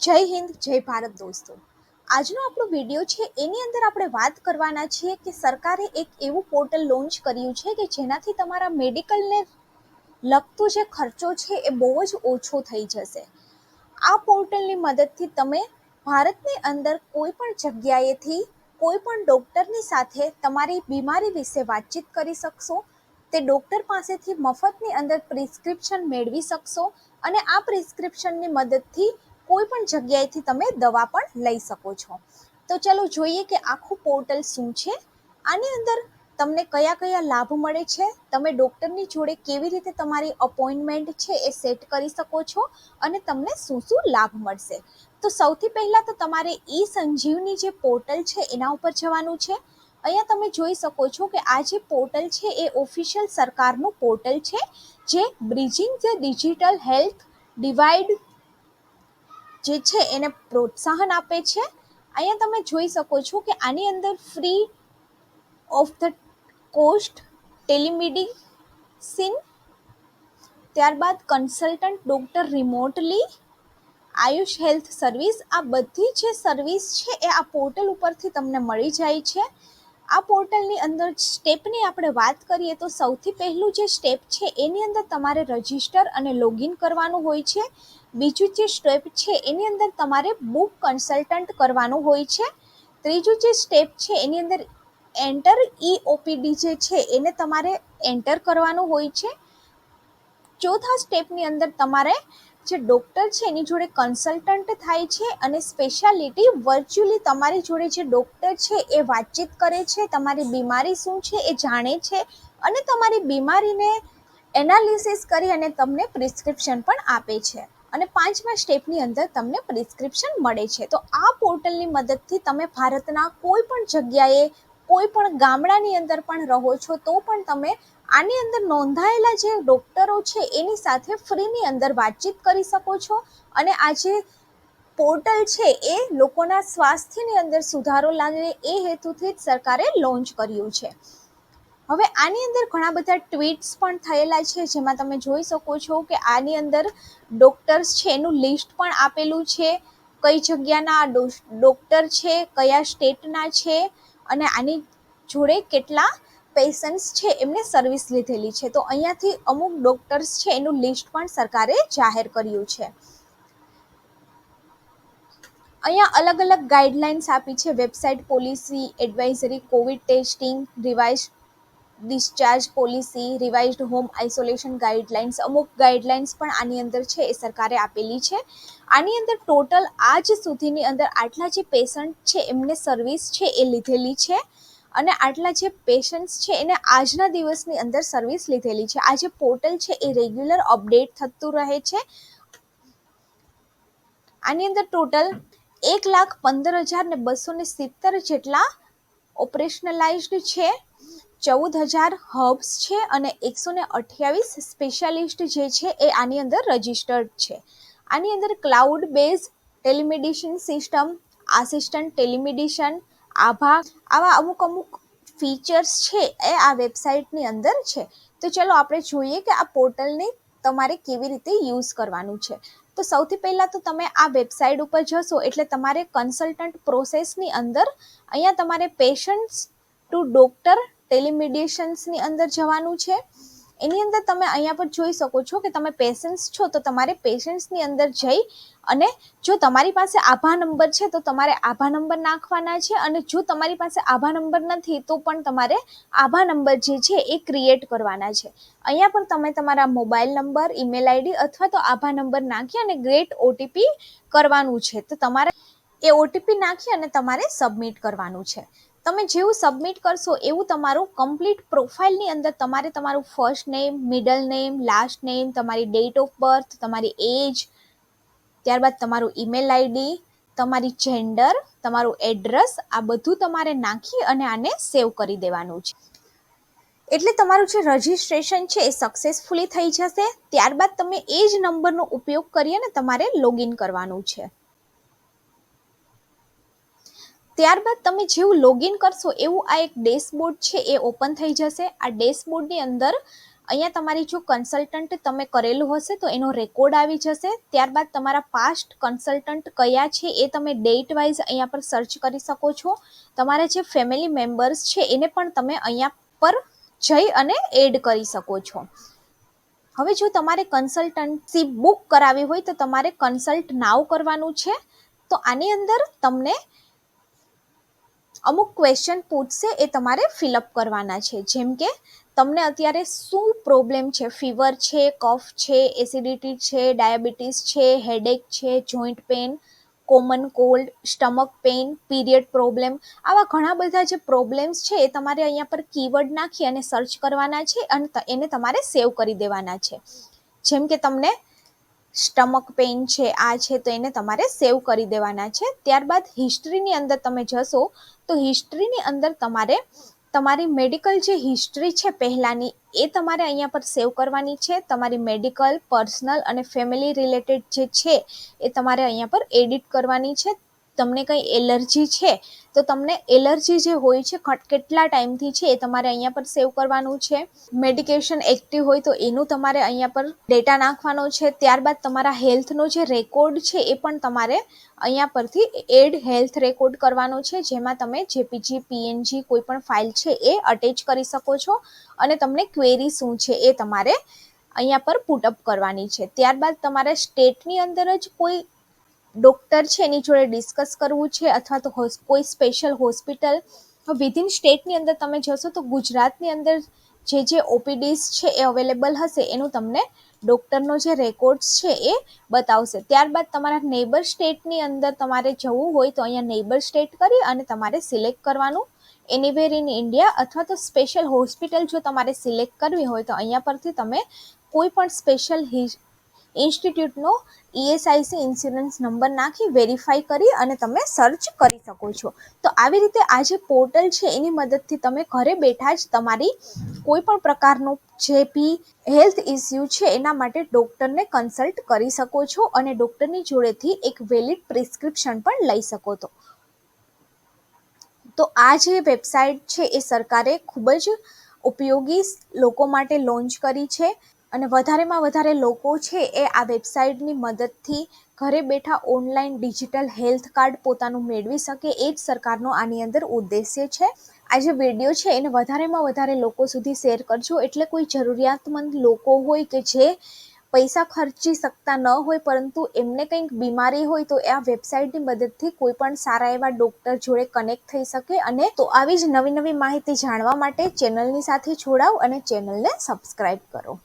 જય હિન્દ, જય ભારત દોસ્તો. આજનો આપણો વીડિયો છે, એની અંદર આપણે વાત કરવાના છીએ કે સરકારે એક એવું પોર્ટલ લોન્ચ કર્યું છે કે જેનાથી તમારા મેડિકલને લગતો જે ખર્ચો છે એ બહુ જ ઓછો થઈ જશે. આ પોર્ટલની મદદથી તમે ભારતની અંદર કોઈ પણ જગ્યાએથી કોઈ પણ ડૉક્ટરની સાથે તમારી બીમારી વિશે વાતચીત કરી શકશો, તે ડૉક્ટર પાસેથી મફતની અંદર પ્રિસ્ક્રિપ્શન મેળવી શકશો અને આ પ્રિસ્ક્રિપ્શનની મદદથી કોઈ પણ જગ્યાએથી તમે દવા પણ લઈ શકો છો. તો ચલો જોઈએ કે આખું પોર્ટલ શું છે? આની અંદર તમને કયા કયા લાભ મળે છે? તમે ડૉક્ટરની જોડે કેવી રીતે તમારી અપોઇન્ટમેન્ટ છે એ સેટ કરી શકો છો? અને તમને શું શું લાભ મળશે? તો સૌથી પહેલાં તો તમારે ઈ સંજીવની જે પોર્ટલ છે એના ઉપર જવાનું છે. અહીંયા તમે જોઈ શકો છો કે આ જે પોર્ટલ છે એ ઓફિશિયલ સરકારનું પોર્ટલ છે, જે bridging the digital health divide જે છે એને પ્રોત્સાહન આપે છે. અહીંયા તમે જોઈ શકો છો કે આની અંદર free of the cost telemedicine ત્યારબાદ consultant doctor remotely AYUSH health service આ બધી જે સર્વિસ છે એ આ પોર્ટલ ઉપરથી તમને મળી જાય છે. આ પોર્ટલની અંદર સ્ટેપની આપણે વાત કરીએ તો સૌથી પહેલું જે સ્ટેપ છે, એની અંદર તમારે રજિસ્ટર અને લોગિન કરવાનું હોય છે. બીજું જે સ્ટેપ છે, એની અંદર તમારે બુક કન્સલ્ટન્ટ કરવાનું હોય છે. ત્રીજું જે સ્ટેપ છે, એની અંદર એન્ટર ઈ ઓપીડી જે છે, એને તમારે એન્ટર કરવાનું હોય છે. ચોથા સ્ટેપની અંદર તમારે જે ડૉક્ટર છે, એની જોડે કન્સલ્ટન્ટ થાય છે અને સ્પેશિયાલિટી વર્ચ્યુઅલી તમારી જોડે જે ડૉક્ટર છે, એ વાતચીત કરે છે, તમારી બીમારી શું છે, એ જાણે છે અને તમારી બીમારીને એનાલિસિસ કરી અને તમને પ્રિસ્ક્રિપ્શન પણ આપે છે. અને પાંચમા સ્ટેપની અંદર તમને પ્રિસ્ક્રિપ્શન મળે છે. તો આ પોર્ટલની મદદથી તમે ભારતના કોઈ પણ જગ્યાએ કોઈ પણ ગામડાની અંદર પણ રહો છો, તો પણ તમે આની અંદર નોંધાયેલા જે ડૉક્ટરો છે, એની સાથે ફ્રીની અંદર વાતચીત કરી શકો છો. અને આ જે પોર્ટલ છે, એ લોકોના સ્વાસ્થ્યની અંદર સુધારો લાગે એ હેતુથી જ સરકારે લોન્ચ કર્યું છે. હવે આની અંદર ઘણા બધા ટ્વીટ્સ પણ થયેલા છે, જેમાં તમે જોઈ શકો છો કે આની અંદર ડૉક્ટર્સ છે, એનું લિસ્ટ પણ આપેલું છે. કઈ જગ્યાના ડોક્ટર છે, કયા સ્ટેટના છે, અને આની જોડે કેટલા પેશન્ટ્સ છે, એમને સર્વિસ લીધેલી છે. તો અહીંયાથી અમુક ડૉક્ટર્સ છે, એનું લિસ્ટ પણ સરકારે જાહેર કર્યું છે. અહીંયા અલગ અલગ ગાઈડલાઇન્સ આપી છે website policy advisory COVID testing revise discharge policy revised home isolation guidelines અમુક ગાઈડલાઇન્સ પણ આની અંદર છે, એ સરકારે આપેલી છે. આની અંદર ટોટલ આજ સુધીની અંદર આટલા જે પેશન્ટ છે, એમને સર્વિસ છે, એ લીધેલી છે. અને આટલા જે પેશન્ટ્સ છે, એને આજના દિવસની અંદર સર્વિસ લીધેલી છે. આ જે પોર્ટલ છે, એ રેગ્યુલર અપડેટ થતું રહે છે. આની અંદર ટોટલ એક લાખ પંદર હજાર ને બસો ને સિત્તેર જેટલા ઓપરેશનલાઇઝડ છે. ચૌદ હજાર હબ્સ છે અને એકસો ને અઠ્યાવીસ સ્પેશિયાલિસ્ટ જે છે, એ આની અંદર રજિસ્ટર્ડ છે. આની અંદર cloud base telemedicine system assistant telemedicine આભા, આવા અમુક અમુક ફીચર્સ છે એ આ વેબસાઇટની અંદર છે. તો ચલો આપણે જોઈએ કે આ પોર્ટલને તમારે કેવી રીતે યુઝ કરવાનું છે. તો સૌથી પહેલાં તો તમે આ વેબસાઇટ ઉપર જશો એટલે તમારે કન્સલ્ટન્ટ પ્રોસેસની અંદર અહીંયા તમારે પેશન્ટ્સ ટુ ડોક્ટર ટેલિમેડિશન્સની અંદર જવાનું છે. એની અંદર તમે અહીંયા પર જોઈ શકો છો કે તમે પેશન્ટ્સ છો તો તમારે પેશન્ટ્સની અંદર જઈ અને જો તમારી પાસે આભા નંબર છે તો તમારે આભા નંબર નાખવાના છે અને જો તમારી પાસે આભા નંબર નથી તો પણ તમારે આભા નંબર જે છે એ ક્રિએટ કરવાના છે. અહીંયા પર તમે તમારા મોબાઈલ નંબર ઈમેલ આઈડી અથવા તો આભા નંબર નાખી અને ગ્રેટ ઓટીપી કરવાનું છે. તો તમારે એ ઓટીપી નાખી અને તમારે સબમિટ કરવાનું છે. તમે જેવું સબમિટ કરશો એવું તમારું કમ્પ્લીટ પ્રોફાઇલની અંદર તમારે તમારું first name middle name last name તમારી ડેટ ઓફ બર્થ તમારી એજ ત્યારબાદ તમારું ઈમેલ આઈડી તમારી જેન્ડર તમારું એડ્રેસ આ બધું તમારે નાખી અને આને સેવ કરી દેવાનું છે. એટલે તમારું જે રજિસ્ટ્રેશન છે એ સક્સેસફુલી થઈ જશે. ત્યારબાદ તમે એ જ નંબરનો ઉપયોગ કરી અને તમારે લોગિન કરવાનું છે. ત્યારબાદ તમે જેવું લોગિન કરશો, એવું આ એક ડેશબોર્ડ છે, એ ઓપન થઈ જશે. આ ડેશબોર્ડની અંદર અહીંયા તમારી જો કન્સલ્ટન્ટ તમે કરેલું હશે, તો એનો રેકોર્ડ આવી જશે. ત્યારબાદ તમારા પાસ્ટ કન્સલ્ટન્ટ કયા છે, એ તમે ડેટ વાઇઝ અહીંયા પર સર્ચ કરી શકો છો. તમારા જે ફેમિલી મેમ્બર્સ છે, એને પણ તમે અહીંયા પર જઈ અને એડ કરી શકો છો. હવે જો તમારે કન્સલ્ટન્સી બુક કરાવી હોય, તો તમારે કન્સલ્ટ નાવ કરવાનું છે. તો આની અંદર તમને અમુક ક્વેશ્ચન પૂછશે એ તમારે ફિલઅપ કરવાના છે. જેમ કે, તમને અત્યારે શું પ્રોબ્લેમ છે? ફીવર છે કફ છે એસિડિટી છે ડાયાબિટીસ છે હેડેક છે joint pain common cold stomach pain period problem આવા ઘણા બધા જે પ્રોબ્લેમ્સ છે એ તમારે અહીંયા પર કીવર્ડ નાખી અને સર્ચ કરવાના છે અને એને તમારે સેવ કરી દેવાના છે. જેમ કે તમને સ્ટમક પેઇન છે, આ છે, તો એને તમારે સેવ કરી દેવાના છે. ત્યારબાદ હિસ્ટ્રીની અંદર તમે જશો, તો હિસ્ટ્રીની અંદર તમારે, તમારી મેડિકલ જે હિસ્ટ્રી છે પહેલાંની, એ તમારે અહીંયા પર સેવ કરવાની છે. તમારી મેડિકલ, પર્સનલ અને ફેમિલી રિલેટેડ જે છે, એ તમારે અહીંયા પર એડિટ કરવાની છે. તમને કંઈ એલર્જી છે, તો તમને એલર્જી જે હોય છે કેટલા ટાઈમથી છે એ તમારે અહીંયા પર સેવ કરવાનું છે. મેડિકેશન એક્ટિવ હોય તો એનું તમારે અહીંયા પર ડેટા નાખવાનો છે. ત્યારબાદ તમારા હેલ્થનો જે રેકોર્ડ છે એ પણ તમારે અહીંયા પરથી એડ હેલ્થ રેકોર્ડ કરવાનો છે, જેમાં તમે જેપીજી, પીએનજી કોઈ પણ ફાઇલ છે એ અટેચ કરી શકો છો. અને તમને ક્વેરી શું છે એ તમારે અહીંયા પર પુટઅપ કરવાની છે. ત્યારબાદ તમારે સ્ટેટની અંદર જ કોઈ ડૉક્ટર છે, એની જોડે ડિસ્કસ કરવું છે અથવા તો કોઈ સ્પેશિયલ હોસ્પિટલ વિધિન સ્ટેટની અંદર તમે જશો તો ગુજરાતની અંદર જે જે ઓપીડીસ છે એ અવેલેબલ હશે, એનું તમને ડૉક્ટરનો જે રેકોર્ડ્સ છે એ બતાવશે. ત્યારબાદ તમારા નેબર સ્ટેટની અંદર તમારે જવું હોય તો અહીંયા નેબર સ્ટેટ કરી અને તમારે સિલેક્ટ કરવાનું. એનીવેર ઇન ઇન્ડિયા અથવા તો સ્પેશિયલ હોસ્પિટલ જો તમારે સિલેક્ટ કરવી હોય તો અહીંયા પરથી તમે કોઈ પણ સ્પેશિયલ ઇન્સ્ટિટ્યૂટનો ઈએસઆઈસી ઇન્સ્યોરન્સ નંબર નાખી વેરીફાઈ કરી અને તમે સર્ચ કરી શકો છો. તો આવી રીતે આ જે પોર્ટલ છે, એની મદદથી તમે ઘરે બેઠા જ તમારી કોઈ પણ પ્રકારનું જે બી હેલ્થ ઇસ્યુ છે, એના માટે ડૉક્ટરને કન્સલ્ટ કરી શકો છો અને ડૉક્ટરની જોડેથી એક વેલિડ પ્રિસ્ક્રિપ્શન પણ લઈ શકો તો તો આ જે વેબસાઇટ છે, એ સરકારે ખૂબ જ ઉપયોગી લોકો માટે લોન્ચ કરી છે. અને વધારેમાં વધારે લોકો છે એ આ વેબસાઇટની મદદથી ઘરે બેઠા ઓનલાઈન ડિજિટલ હેલ્થ કાર્ડ પોતાનું મેળવી શકે એ જ સરકારનો આની અંદર ઉદ્દેશ્ય છે. આ જે વીડિયો છે એને વધારેમાં વધારે લોકો સુધી શેર કરજો. એટલે કોઈ જરૂરિયાતમંદ લોકો હોય કે જે પૈસા ખર્ચી શકતા ન હોય પરંતુ એમને કંઈક બીમારી હોય તો આ વેબસાઇટની મદદથી કોઈ પણ સારા એવા ડૉક્ટર જોડે કનેક્ટ થઈ શકે અને તો આવી જ નવી નવી માહિતી જાણવા માટે ચેનલની સાથે જોડાવ અને ચેનલને સબસ્ક્રાઈબ કરો.